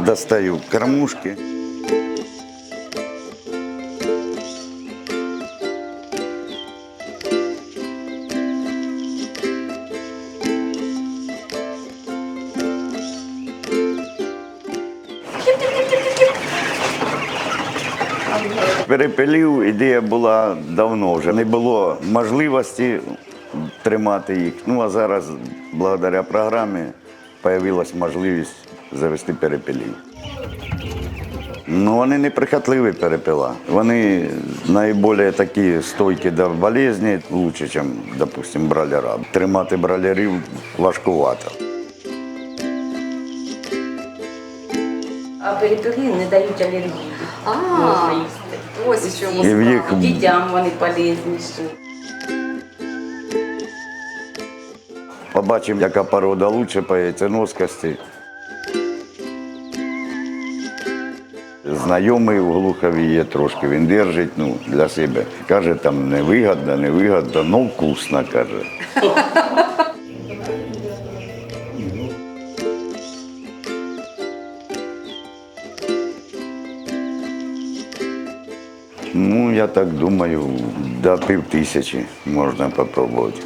достаю кормушки. Перепелів ідея була давно вже. Не було можливості тримати їх. Ну а зараз, благодаря програмі, з'явилась можливість завести перепелів. Ну, вони не прихотливі перепела. Вони найбільш такі стойкі до болезні, краще, ніж, допустимо, бройлера. Тримати бройлерів важкувато. А перепелі не дають алергії. А, Можна їсти. ось в чому І в їх справа. Дітям вони полезніші. Побачимо, яка порода лучше по яйценоскості. Знайомий в Глухові є трошки, він держить ну, для себе. Каже, там невигодно, невигодно, ну вкусно, каже. Ну, я так думаю, до пів тисячі можна спробувати.